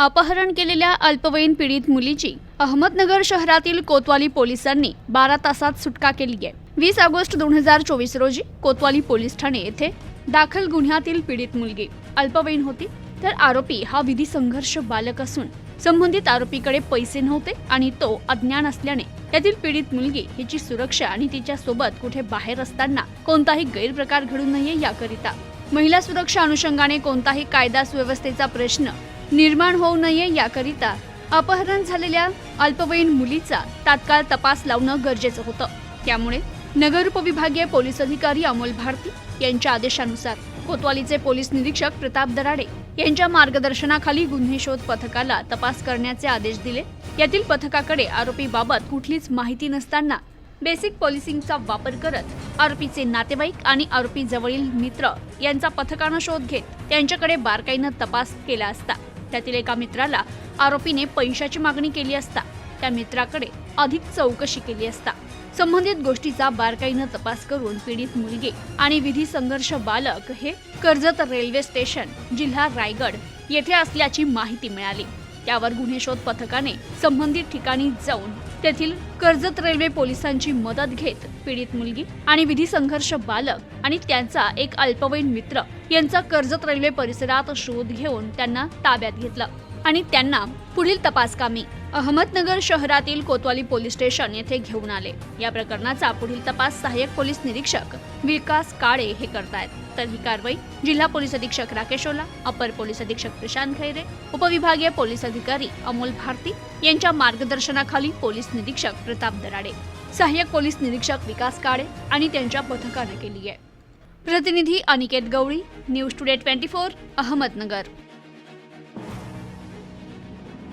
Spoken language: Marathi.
अपहरण केलेल्या अल्पवयीन पीडित मुलीची अहमदनगर शहरातील कोतवाली पोलिसांनी बारा तासात सुटका केली आहे. वीस ऑगस्ट दोन हजार चोवीस रोजी कोतवाली पोलीस ठाणे येथे दाखल गुन्ह्यातील पीडित मुलगी अल्पवयीन होती. तर आरोपी हा विधी संघर्ष बालक असून संबंधित आरोपीकडे पैसे नव्हते आणि तो अज्ञान असल्याने यातील पीडित मुलगी हिची सुरक्षा आणि तिच्या सोबत कुठे बाहेर असताना कोणताही गैरप्रकार घडू नये याकरिता. महिला सुरक्षा अनुषंगाने कोणताही कायदा सुव्यवस्थेचा प्रश्न निर्माण होऊ नये याकरिता अपहरण झालेल्या अल्पवयीन मुलीचा तात्काळ तपास लावणं गरजेचं होतं. त्यामुळे नगर उपविभागीय पोलीस अधिकारी अमोल भारती यांच्या आदेशानुसार कोतवालीचे पोलीस निरीक्षक प्रताप दराडे यांच्या मार्गदर्शनाखाली गुन्हे शोध पथकाला तपास करण्याचे आदेश दिले. यातील पथकाकडे आरोपीबाबत कुठलीच माहिती नसताना बेसिक पॉलिसिंगचा वापर करत आरोपीचे नातेवाईक आणि आरोपी जवळील मित्र यांचा पथकानं शोध घेत त्यांच्याकडे बारकाईनं तपास केला असता. त्यातील एका मित्राला आरोपीने पैशाची मागणी केली असता त्या मित्राकडे अधिक चौकशी केली असता. संबंधित गोष्टीचा बारकाईनं तपास करून पीडित मुलगी आणि विधी संघर्ष बालक हे कर्जत रेल्वे स्टेशन जिल्हा रायगड येथे असल्याची माहिती मिळाली. त्यावर गुन्हे शोध पथकाने संबंधित ठिकाणी जाऊन तेथील कर्जत रेल्वे पोलिसांची मदत घेत पीडित मुलगी आणि विधी संघर्ष बालक आणि त्यांचा एक अल्पवयीन मित्र यांचा कर्जत रेल्वे परिसरात शोध घेऊन त्यांना ताब्यात घेतलं. आणि त्यांना पुढील तपासकामी अहमदनगर शहरातील कोतवाली पोलीस स्टेशन येथे घेऊन आले. या प्रकरणाचा पुढील तपास सहाय्यक पोलीस निरीक्षक विकास काळे हे करतायत. तर ही कारवाई जिल्हा पोलीस अधीक्षक राकेश ओला अपर पोलीस अधीक्षक प्रशांत खैरे उपविभागीय पोलीस अधिकारी अमोल भारती यांच्या मार्गदर्शनाखाली पोलीस निरीक्षक प्रताप दराडे. सहाय्यक पोलीस निरीक्षक विकास काळे आणि त्यांच्या पथकाने केली आहे प्रतिनिधी Aniket Gawali news today twenty four Ahmednagar.